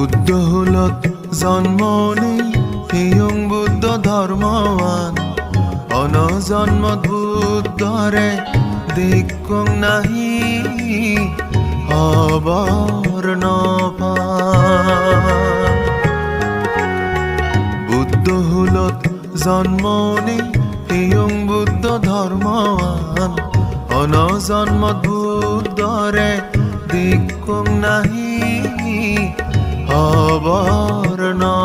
বুদ্ধ হলত জন্ম নেই, হিয়ং বুদ্ধ ধর্মৱান অনজন্মত বুদ্ধৰে দেখুং নাহি হবৰ নপান। বুদ্ধ হলত জন্ম নেই বুদ্ধ ধর্মৱান অনজন্মত বুদ্ধৰে দেখুং নাহি হবৰ না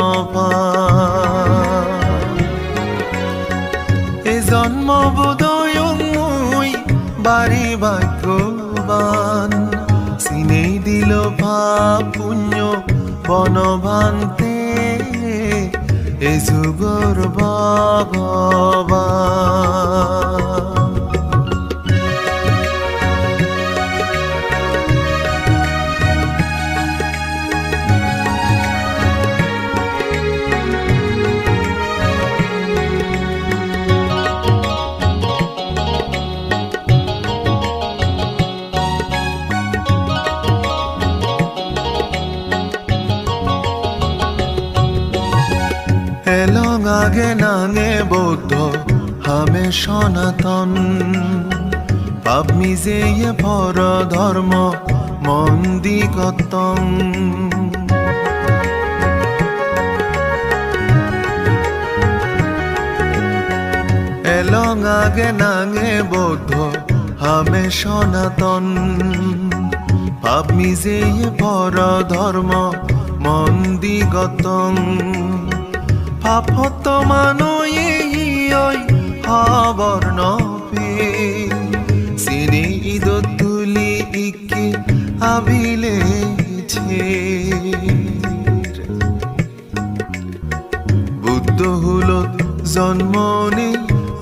এ জন্ম বোধয়ং বাড়ি ভাগ্যবান সিনে দিল পুণ্য বনভান্তে। এ যুগর ভগবান আগে নাঙে বৌদ্ধ হামে সনাতন। পাপ মিজে পর ধর্ম মন্দিগতং এলং আগে নাঙে বৌদ্ধ হামে সনাতন। পাপ মিজে পর ধর্ম মন্দিগতং পাপত মানুয়ে ঐ নপে সিনে ঈদ তুলি ইকে আবিলেছে বুদ্ধ হলত জন্ম নেই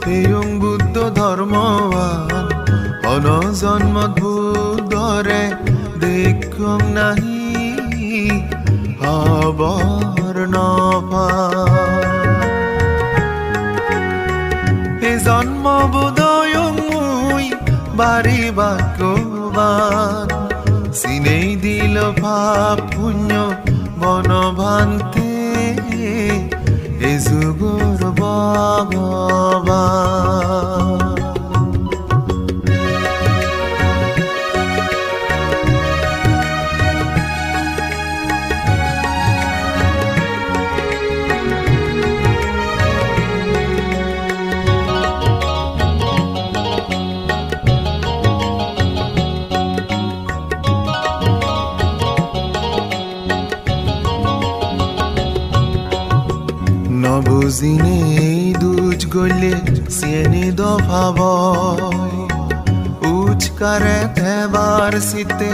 হেয়ং বুদ্ধ ধর্মৱান অনজন্মত বুদ্ধৰে দেখুং নাহি হবৰ বাড়ি বাক্যবান সিনেই দিল ভাব পুণ্য বনভান্তে। এ যুগর ভগবান নবুজিনে দুজ গলে সিয়েনি দফাবয় উচকারে থেবার শীতে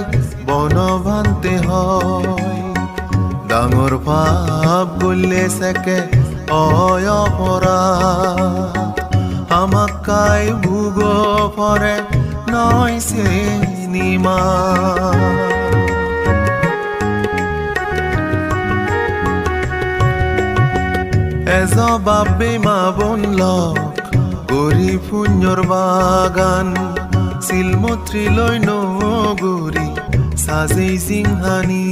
বনভান্তে হয়। ডাঙর পাপ গলে সেকে অয় অপরাধ। আমাক কাই ভুগ পরে নয় সে নিমা এজবাবে মা বন লক গরি পুণ্যর বাগান। শিলমত্রী লৈ নগরী সাজেই সিংহানি